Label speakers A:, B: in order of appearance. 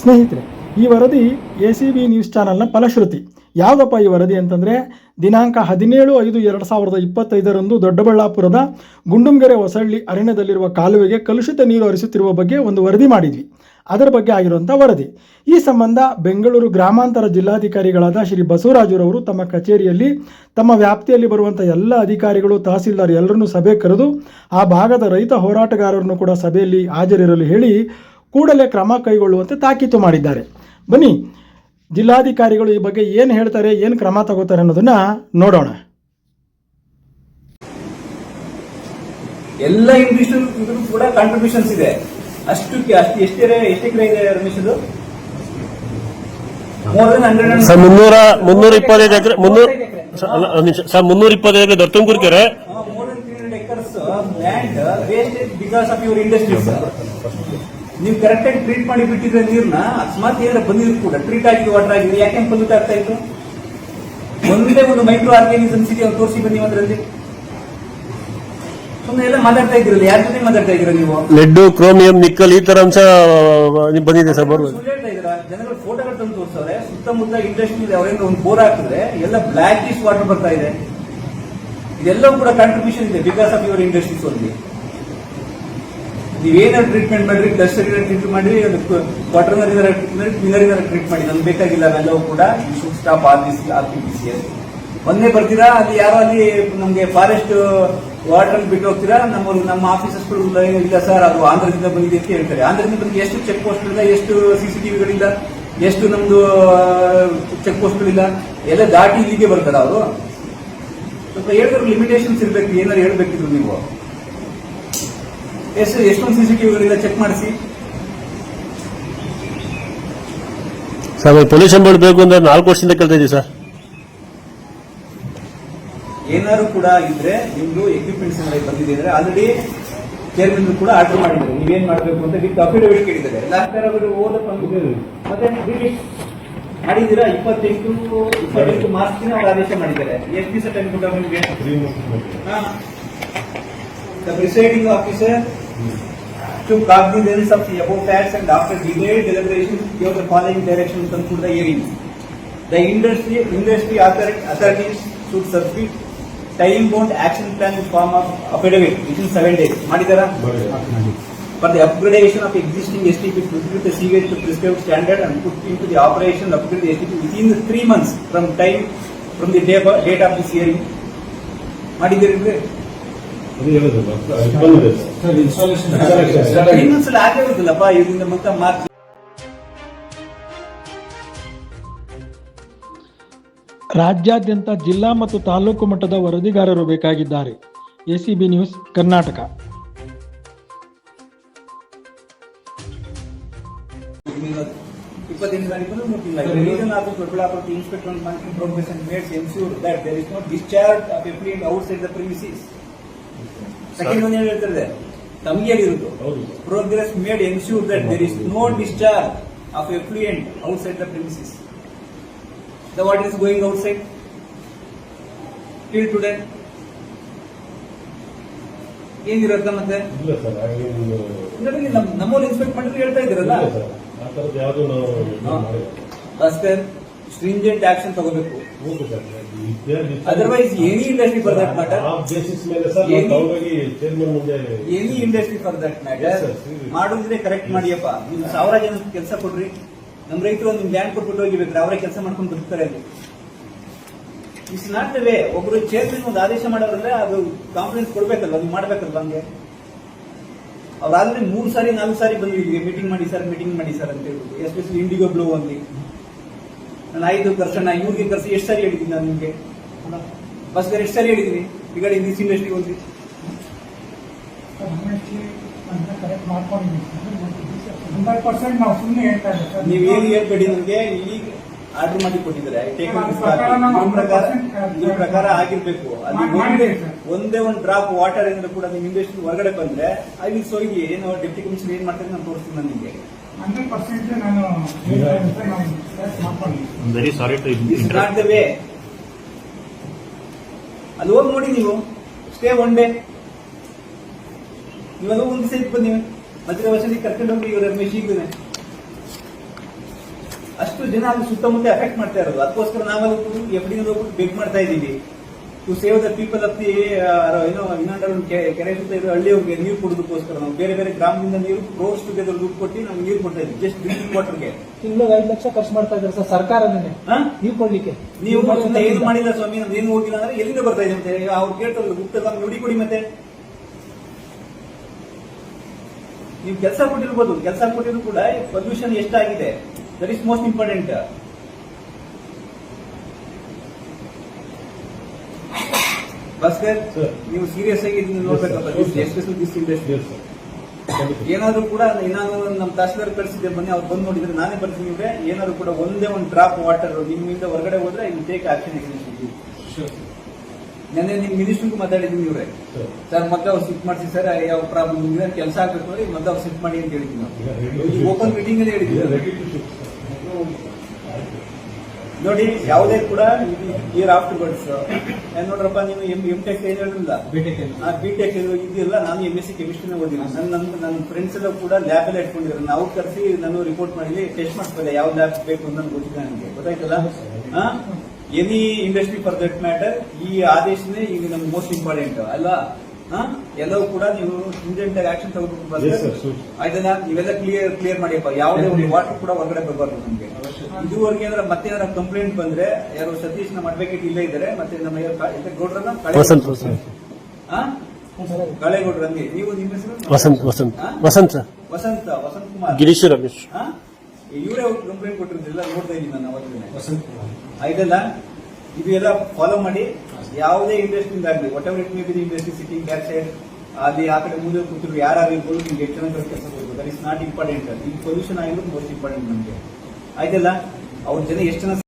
A: ಸ್ನೇಹಿತರೆ, ಈ ವರದಿ ಎ ಸಿ ಬಿ ನ್ಯೂಸ್ ಚಾನಲ್ನ ಫಲಶ್ರುತಿ. ಯಾವುದಪ್ಪ ಈ ವರದಿ ಅಂತಂದರೆ, ದಿನಾಂಕ ಹದಿನೇಳು ಐದು ಎರಡು ಸಾವಿರದ ಇಪ್ಪತ್ತೈದರಂದು ದೊಡ್ಡಬಳ್ಳಾಪುರದ ಗುಂಡುಂಗೆರೆ ಹೊಸಳ್ಳಿ ಅರಣ್ಯದಲ್ಲಿರುವ ಕಾಲುವೆಗೆ ಕಲುಷಿತ ನೀರು ಹರಿಸುತ್ತಿರುವ ಬಗ್ಗೆ ಒಂದು ವರದಿ ಮಾಡಿದ್ವಿ. ಅದರ ಬಗ್ಗೆ ಆಗಿರುವಂಥ ವರದಿ. ಈ ಸಂಬಂಧ ಬೆಂಗಳೂರು ಗ್ರಾಮಾಂತರ ಜಿಲ್ಲಾಧಿಕಾರಿಗಳಾದ ಶ್ರೀ ಬಸವರಾಜುರವರು ತಮ್ಮ ಕಚೇರಿಯಲ್ಲಿ, ತಮ್ಮ ವ್ಯಾಪ್ತಿಯಲ್ಲಿ ಬರುವಂಥ ಎಲ್ಲ ಅಧಿಕಾರಿಗಳು, ತಹಸೀಲ್ದಾರ್ ಎಲ್ಲರನ್ನೂ ಸಭೆ ಕರೆದು, ಆ ಭಾಗದ ರೈತ ಹೋರಾಟಗಾರರನ್ನು ಕೂಡ ಸಭೆಯಲ್ಲಿ ಹಾಜರಿರಲು ಹೇಳಿ ಕೂಡಲೇ ಕ್ರಮ ಕೈಗೊಳ್ಳುವಂತೆ ತಾಕೀತು ಮಾಡಿದ್ದಾರೆ. ಬನ್ನಿ ಜಿಲ್ಲಾಧಿಕಾರಿಗಳು ಈ ಬಗ್ಗೆ ಏನು ಹೇಳ್ತಾರೆ ಏನು ಕ್ರಮ ತಗೋತಾರೆ ಅನ್ನೋದನ್ನ ನೋಡೋಣ.
B: ಎಲ್ಲ ಇಂಡಸ್ಟ್ರಿ ಇದ್ರೂ ಕೂಡ ಕಾಂಟ್ರಿಬ್ಯೂಷನ್ಸ್ ಇದೆ. ಅಷ್ಟು ಅಷ್ಟು ಎಷ್ಟು ಎಷ್ಟೇ ಎಕರೆ ಇದೆ ರಮೇಶ್ ಮೋರ್
C: ಸರ್ ಮುನ್ನೂರ ಮುನ್ನೂರ ಇಪ್ಪತ್ತೈದು ಎಕರೆ ಮುನ್ನೂರ ಸರ್, ಮುನ್ನೂರ ಇಪ್ಪತ್ತೈದು ಎಕರೆ ದೊಡ್ಡತುಂಕೂರು ಕೆರೆ.
B: Land wastage because of your industries ನೀವು ಕರೆಕ್ಟ್ ಆಗಿ ಟ್ರೀಟ್ ಮಾಡಿ ಬಿಟ್ಟಿದ್ರೆ ನೀರ್ನ ಅಕಸ್ಮಾತ್ ಏನಾರ ಬಂದಿದ್ರು ಕೂಡ. ಟ್ರೀಟ್ ಆಗಿದ್ದು ವಾಟರ್ ಆಗಿದೆ. ಯಾಕೆ ಪೊಲ್ಯೂಟ್ ಆಗ್ತಾ ಇತ್ತು ಒಂದೇ ಒಂದು ಮೈಕ್ರೋ ಆರ್ಗ್ಯಾನಿಸಮ್ಸ್ ಇದೆ ತೋರಿಸಿ ಬನ್ನಿ ಅದರಲ್ಲಿ ಸುಮ್ಮನೆ ಎಲ್ಲ ಮಾತಾಡ್ತಾ ಇದ್ದೀರಲ್ಲ ಯಾರ ಜೊತೆ ಮಾತಾಡ್ತಾ ಇದ್ದೀರಾ ನೀವು?
C: ಲೆಡ್ ಕ್ರೋಮಿಯಂ ನಿಕ್ಕಲ್ ಈ ತರ ಅಂಶ ಬಂದಿದೆ ಸರ್? ಬರ್ಬೋದು
B: ಹೇಳ್ತಾ ಇದ್ದೀರಾ? ಜನಗಳು ಫೋಟೋಗಳು ತಂದು ತೋರಿಸವ್ರೆ. ಸುತ್ತಮುತ್ತ ಇಂಡಸ್ಟ್ರಿ ಇದೆ. ಅವರಿಂದ ಒಂದು ಬೋರ್ ಹಾಕಿದ್ರೆ ಎಲ್ಲ ಬ್ಲಾಕ್ ಇಸ್ ವಾಟರ್ ಬರ್ತಾ ಇದೆ. ಇದೆಲ್ಲ ಕೂಡ ಕಾಂಟ್ರಿಬ್ಯೂಷನ್ ಇದೆ because of your industries only ನೀವೇನಾದ್ರು ಟ್ರೀಟ್ಮೆಂಟ್ ಮಾಡ್ರಿ ಡಸ್ಟ್ ಟ್ರೀಟ್ ಮಾಡಿ ವಾಟರ್ ಮಿನರಿನ ಟ್ರೀಟ್ ಮಾಡಿ ನಮ್ಗೆ ಬೇಕಾಗಿಲ್ಲ ಅವೆಲ್ಲವೂ ಕೂಡ stop R C R P C ಒಂದೇ ಬರ್ತೀರಾ, ಅಲ್ಲಿ ಯಾರೋ ಅಲ್ಲಿ ನಮ್ಗೆ ಫಾರೆಸ್ಟ್ ವಾಟರ್ ಬಿಟ್ಟು ಹೋಗ್ತೀರಾ ನಮ್ಮ ನಮ್ಮ ಆಫೀಸರ್ಸ್ಗಳು ಇಲ್ಲ ಸರ್ ಅದು ಆಂಧ್ರದಿಂದ ಬಂದಿದೆ ಅಂತ ಹೇಳ್ತಾರೆ. ಆಂಧ್ರದಿಂದ ಬಂದು ಎಷ್ಟು ಚೆಕ್ ಪೋಸ್ಟ್ಗಳಿಲ್ಲ ಎಷ್ಟು ಸಿಸಿಟಿವಿಗಳಿಲ್ಲ ಎಷ್ಟು ನಮ್ದು ಚೆಕ್ ಪೋಸ್ಟ್ಗಳಿಲ್ಲ ಎಲ್ಲ ದಾಟಿ ಇಲ್ಲಿಗೆ ಬರ್ತಾರ ಅವರು. ಸ್ವಲ್ಪ ಹೇಳಿದ್ರು ಲಿಮಿಟೇಷನ್ಸ್ ಇರ್ಬೇಕು, ಏನಾದ್ರು ಹೇಳ್ಬೇಕಿದ್ರು ನೀವು. ಎಷ್ಟು ಎಷ್ಟೊಂದು ಸಿಸಿಟಿವಿಗಳಿಲ್ಲ ಚೆಕ್ ಮಾಡಿಸಿ.
C: ಸರ್ ಪೊಲ್ಯೂಷನ್ ಮಾಡಬೇಕು ಬೇಕು ಅಂದ್ರೆ ನಾಲ್ಕು ವರ್ಷದಿಂದ ಕೇಳ್ತಾ ಇದೀವಿ ಸರ್.
B: ಏನಾದ್ರು ಕೂಡ ಇದ್ರೆ ನಿಮ್ದು ಎಕ್ವಿಪ್ಮೆಂಟ್ಸ್ ಏನಾದ್ರು ಬಂದಿದೆ ಅಂದ್ರೆ ಆಲ್ರೆಡಿ ಚೇರ್ಮನ್ ಕೂಡ ಆರ್ಡರ್ ಮಾಡಿದ್ದಾರೆ. ನೀವೇನ್ ಮಾಡಬೇಕು ಅಂತ ವಿತ್ ಅಫಿಡವಿಟ್ ಕೇಳಿದ್ದಾರೆ. ಲಾಸ್ಟ್ ಟೈಮ್ ಅವರು ಓದ ಅಂದಿದ್ದಾರೆ. ಮತ್ತೆ ಮಾಡಿದ್ದೀರಾ? ಇಪ್ಪತ್ತೆಂಟು ಇಪ್ಪತ್ತೆಂಟು ಮಾರ್ಚ್ ಅವ್ರು ಆದೇಶ ಮಾಡಿದ್ದಾರೆ. ಎಷ್ಟು ದಿವಸ ಟೈಮ್ ಕೂಡ ನಿಮಗೆ? The presiding officer to cognizance of the above facts and after detailed deliberation give the following direction to conclude the hearing. The industry, industry author- authorities should submit time-bound action plan in form of affidavit within seven days. ಮಾಡಿದಾರಾ? For the upgradation of existing STP to fulfill the sewage to prescribed standard and put into the operation upgrade the STP within the three months from time, from the day of- date of this hearing. ಮಾಡಿದ್ದೀರಿ three ಆಗಿರೋದಿಲ್ಲಪ್ಪ ಇದರಿಂದ ಮತ್ತೆ March.
A: ರಾಜ್ಯಾದ್ಯಂತ ಜಿಲ್ಲಾ ಮತ್ತು ತಾಲೂಕು ಮಟ್ಟದ ವರದಿಗಾರರು ಬೇಕಾಗಿದ್ದಾರೆ. ACB news Karnataka.
B: ಇಪ್ಪತ್ತೆಂಟು ತಾರೀಕು ಮುಟ್ಟಿಲ್ಲ. Reason of Doddaballapur inspector marking progress and made ensure that there is no discharge of effluent outside the premises second ಒಂದು ಏನು ಹೇಳ್ತಿದೆ ತಮಗೆ ಹೇಳಿರುವುದು progress made ensure that there is no discharge of effluent outside the premises the what is going outside till today ಏನಿರುತ್ತೆ ಮತ್ತೆ?
D: ಇಲ್ಲ sir ಹಾಗೇನು
B: ನೋಡಿ, ನಮ್- ನಮ್ಮವ್ರು ಇನ್ಸ್ಪೆಕ್ಟ್ ಮಾಡಿದ್ರೆ ಹೇಳ್ತಾ ಇದ್ದೀರಲ್ಲ. ಅಷ್ಟೇ ಸ್ಟ್ರಿಂಜೆಂಟ್ ಆಕ್ಷನ್ ತಗೋಬೇಕು. Otherwise any industry for that matter
D: ಆ ಬೇಸಿಸ್ ಮೇಲೆ ಸರ್ ನಾವು
B: ಎನಿ-
D: ಚೇರ್ಮನ್ ಮುಂದೆ
B: any industry
D: for that matter.
B: ಮಾಡುದಿದ್ರೆ correct ಮಾಡಿಯಪ್ಪ. ನೀವು ಸಾವಿರ ಜನ ಕೆಲಸ ಕೊಡ್ರಿ. ನಮ್ ರೈತರು ಒಂದು ಬ್ಯಾಂಕ್ ಕೊಟ್ಬಿಟ್ಟು ಹೋಗಿಬೇಕು ಅವರೇ ಕೆಲಸ ಮಾಡ್ಕೊಂಡು ಬರ್ತಾರೆ ಅಲ್ಲಿ. ಇಸ್ ನಾಟ್ ದ ವೇ ಒಬ್ರು ಚೇರ್ಮನ್ ಒಂದು ಆದೇಶ ಮಾಡೋದ್ರಲ್ಲೇ ಅದು ಕಾನ್ಫಿಡೆನ್ಸ್ ಕೊಡ್ಬೇಕಲ್ಲ ಅದು ಮಾಡ್ಬೇಕಲ್ವ ಹಂಗೆ? ಅವ್ರು ಆಲ್ರೆಡಿ ಮೂರು ಸಾರಿ ನಾಲ್ಕು ಸಾರಿ ಬಂದ್ವಿ. ಮೀಟಿಂಗ್ ಮಾಡಿ ಸರ್ ಮೀಟಿಂಗ್ ಮಾಡಿ ಸರ್ ಅಂತ ಹೇಳ್ಬಿಟ್ಟು ಎಸ್ಪೆಷಲಿ ಇಂಡಿಗೋ ಬ್ಲೂ ಅಲ್ಲಿ. ನಾನು ಐದು ದರ್ಶನ ಇವ್ರಿಗೆ ಕರ್ಸ ಎಷ್ಟು ಸರಿ ಹೇಳಿದ್ದೀನಿ ನಾನು ನಿಮಗೆ? ಬಸ್ ಎಷ್ಟು ಸರಿ ಹೇಳಿದ್ದೀನಿ ಈಗ ದಿಸ್ ಇಂಡಸ್ಟ್ರಿ ಒಂದು
E: ಹಂಡ್ರೆಡ್ ಪರ್ಸೆಂಟ್ ನಾವು ಸುಮ್ಮನೆ ಹೇಳ್ತಾ ಇಲ್ಲ
B: ನೀವು ಏನು ಹೇಳ್ಬೇಡಿ ನನಗೆ ಈಗ ಆರ್ಡರ್ ಮಾಡಿ ಕೊಟ್ಟಿದ್ದಾರೆ this
E: ಪ್ರಕಾರ
B: copy.
E: ನಾವು
B: ನಿಮ್ಮ ಪ್ರಕಾರ
E: 100%
B: ನಿಮ್ಮ ಪ್ರಕಾರ ಆಗಿರ್ಬೇಕು. ಅಲ್ಲಿ. ಒಂದೇ ಒಂದು ಡ್ರಾಪ್ ವಾಟರ್ ಏನಾದ್ರು ಕೂಡ ನಿಮ್ ಇಂಡಸ್ಟ್ರಿ ಹೊರಗಡೆ ಬಂದ್ರೆ ಅಲ್ಲಿ ಸೋಗಿ ಏನು ಡೆಪ್ಟಿ ಕಮಿಷನರ್ ಏನ್ ಮಾಡ್ತಾರೆ ನಾನು ತೋರಿಸ್ತೀನಿ ನಾನು ನಿಮಗೆ.
E: ಹಂಡ್ರೆಡ್ ಪರ್ಸೆಂಟ್ ನಾನು ಹೇಳ್ತಾ ಇದ್ದೀನಿ ಸರ್, ನಾವು
C: very sorry to
B: this not the way ಅಲ್ಲಿ ಹೋಗಿ ನೋಡಿ ನೀವು. ಸ್ಟೇ ಒನ್ ಡೇ ಇವಾಗ ಒಂದು ದಿವಸ ಇಟ್ಟು ಬನ್ನಿ ಮತ್ತೆ ವರ್ಷದಲ್ಲಿ ಕರ್ಕೊಂಡು ಹೋಗಿ ಇವರ ಮೆಷಿನ್ ಅಷ್ಟು ಜನ ಅಲ್ಲಿ ಸುತ್ತಮುತ್ತ ಎಫೆಕ್ಟ್ ಮಾಡ್ತಾ ಇರೋದು. ಅದಕ್ಕೋಸ್ಕರ ನಾವೆಲ್ಲ ಎಫ್ ಡಿ ಹೋಗ್ಬಿಟ್ಟು ಬೆಗ್ ಮಾಡ್ತಾ ಇದ್ದೀವಿ. To save the people of the ಏನೋ ಇನ್ನೊಂದು ಕೆರೆ ಸುತ್ತ ಇರೋ ಹೋಗಿ ನೀರು ಕೊಡೋದಕ್ಕೋಸ್ಕರ ನಾವು ಬೇರೆ ಬೇರೆ ಗ್ರಾಮದಿಂದ ನೀರು ಕ್ರೋಸ್ ಟುಗೆದರ್ ದುಡ್ಡು ಕೊಟ್ಟು ನಾವು ನೀರು ಕೊಡ್ತಾ ಇದ್ವಿ ಜಸ್ಟ್ ಡ್ರಿಂಕಿಂಗ್ ವಾಟರ್ಗೆ
E: ತಿಂಗಳಿಗೆ ಐದು ಲಕ್ಷ ಖರ್ಚು ಮಾಡ್ತಾ ಇದ್ದಾರೆ ಸರ್ ಸರ್ಕಾರನೇ. ನೀವು ಕೊಡ್ಲಿಕ್ಕೆ.
B: ನೀವು ಏನು ಮಾಡಿಲ್ಲ ಸ್ವಾಮಿ ನಮ್ದು ಏನು ಹೋಗಿಲ್ಲ ಅಂದ್ರೆ ಎಲ್ಲಿಂದ ಬರ್ತಾ ಇದೆ ಅಂತ ಅವ್ರು ಕೇಳ್ತಾರೆ ಗುಪ್ತ ನಮ್ಗೆ ನುಡಿ ಕೊಡಿ ಮತ್ತೆ. ನೀವು ಕೆಲಸ ಕೊಟ್ಟಿರ್ಬೋದು ಕೆಲಸ ಕೊಟ್ಟಿದ್ರು ಕೂಡ ಪೊಲ್ಯೂಷನ್ ಎಷ್ಟಾಗಿದೆ? That is most important
D: Bhaskar.
B: ನೀವು ಸೀರಿಯಸ್ ಆಗಿ ಇದನ್ನ ನೋಡ್ಬೇಕಪ್ಪ.
D: Especial this industry.
B: ಏನಾದ್ರು ಕೂಡ ನಾನು ನಮ್ಮ ತಹಸೀಲ್ದಾರ್ ಕಳಿಸಿದ್ದೆ ಬನ್ನಿ ಅವ್ರು ಬಂದು ನೋಡಿದ್ರೆ ನಾನೇ ಬರ್ತೀನಿ ಇವ್ರೆ. ಏನಾದ್ರು ಕೂಡ ಒಂದೇ ಒಂದು ಡ್ರಾಪ್ ವಾಟರ್ ನಿಮ್ಮಿಂದ ಹೊರಗಡೆ ಹೋದ್ರೆ ಇನ್ ಟೇಕ್ ಆಕ್ಷನ್ ನೆನ್ನೆ ನಿಮ್ ಮಿನಿಸ್ಟರ್ಗೂ ಮಾತಾಡಿದ್ದೀನಿ ಇವ್ರೆ. ಸರ್ ಮತ್ತೆ ಅವ್ರು ಸಿಟ್ ಮಾಡಿಸಿ ಸರ್ ಯಾವ ಪ್ರಾಬ್ಲಮ್ ಇದೆ ಕೆಲಸ ಆಗ್ಬೇಕು ಅಂದ್ರೆ ಮತ್ತೆ ಅವ್ರು ಸಿಟ್ ಮಾಡಿ ಅಂತ ಹೇಳಿದ್ವಿ ಓಪನ್ ಮೀಟಿಂಗ್ ಅಲ್ಲಿ ನೋಡಿ ಯಾವುದೇ ಕೂಡ ಈ ರಾಫ್ಟ್ ಬರ್ಡ್ಸ್ ನೋಡ್ರಪ್ಪ ನೀವು ಎಂ ಎಂ ಟೆಕ್ ಏನ್? ಹೇಳಿಲ್ಲ ಆ ಬಿ ಟೆಕ್ ಇದೆಲ್ಲ ನಾನು ಎಂ ಎಸ್ ಸಿ ಕೆಮಿಸ್ಟ್ರಿನ ಓದಿಲ್ಲ. ನನ್ನ ನನ್ನ ನನ್ನ ಫ್ರೆಂಡ್ಸ್ ಎಲ್ಲ ಕೂಡ ಲ್ಯಾಬ್ ಎಲ್ಲ ಇಟ್ಕೊಂಡಿದ್ರು ನಾವು ಕರೆಸಿ ನಾನು ರಿಪೋರ್ಟ್ ಮಾಡಿ ಟೆಸ್ಟ್ ಮಾಡ್ತಾರೆ ಯಾವ ಲ್ಯಾಬ್ ಬೇಕು ಅಂತ ನನಗೆ ಗೊತ್ತಿಲ್ಲ ನನಗೆ ಗೊತ್ತಾಯ್ತಲ್ಲ? Any industry for that matter ಈ ಆದೇಶನೇ ಈಗ ನಮ್ಗೆ ಮೋಸ್ಟ್ ಇಂಪಾರ್ಟೆಂಟ್ ಅಲ್ಲ? ಎಲ್ಲವೂ ಕೂಡ ನೀವು ಸ್ಟೂಡೆಂಟ್ ಆಗಿ ಆಕ್ಷನ್ ತಗೋಬೇಕು ಅದನ್ನ ನೀವೆಲ್ಲ ಕ್ಲಿಯರ್ ಕ್ಲಿಯರ್ ಮಾಡಿಯಪ್ಪ. ಯಾವುದೇ ಒಂದು ವಾಟರ್ ಕೂಡ ಹೊರಗಡೆ ಬರಬಾರ್ದು ನಮಗೆ. ಇದುವರೆಗೆ ಅಂದ್ರೆ ಮತ್ತೆ ಏನಾರ ಕಂಪ್ಲೇಂಟ್ ಬಂದ್ರೆ ಯಾರು ಸತೀಶ್ ನಮ್ಮ ಅಡ್ವೊಕೇಟ್ ಇಲ್ಲೇ ಇದ್ದಾರೆ ಮತ್ತೆ ನಮ್ಮ ಗೌಡ್ರನ್ನ? ಕಳೆಗೌಡ್ರ
C: ವಸಂತ್ ವಸಂತ್.
B: ಹಾ? ಕಳೆಗೌಡ್ರು ನೀವು ನಿಮ್ಮ ಹೆಸರು?
C: ವಸಂತ್ ವಸಂತ್.
B: ವಸಂತ
C: ವಸಂತ್ ಸರ್
B: ವಸಂತ ವಸಂತ್ ಕುಮಾರ್.
C: ಗಿರೀಶ್ ರಮೇಶ್.
B: ಹಾ? ಇವರೇ ಕಂಪ್ಲೇಂಟ್ ಕೊಟ್ಟಿರೋದಿಲ್ಲ ನೋಡ್ತಾ ಇದೀನಿ ನಾನು ಅವತ್ತಿನ ಇದೆಲ್ಲ ಇದು ಎಲ್ಲ ಫಾಲೋ ಮಾಡಿ. ಯಾವುದೇ ಇಂಡಸ್ಟ್ರಿ ಆಗಲಿ whatever it may be industry sitting back side ಅಲ್ಲಿ ಆ ಕಡೆ ಮುಂದೆ ಕೂತಿರು ಯಾರಾಗಿರ್ಬೋದು ನಿಮ್ಗೆ ಎಷ್ಟು ಜನ ಕೆಲಸ ಕೊಡ್ಬೋದು ದಟ್ ಇಸ್ ನಾಟ್ ಇಂಪಾರ್ಟೆಂಟ್ ಈ ಪೊಲ್ಯೂಷನ್ ಆಗಿರೋದು ಮೋಸ್ಟ್ ಇಂಪಾರ್ಟೆಂಟ್ ನಮಗೆ. ಆಯ್ತಲ್ಲ? ಅವ್ರ ಜನ ಎಷ್ಟು ಜನ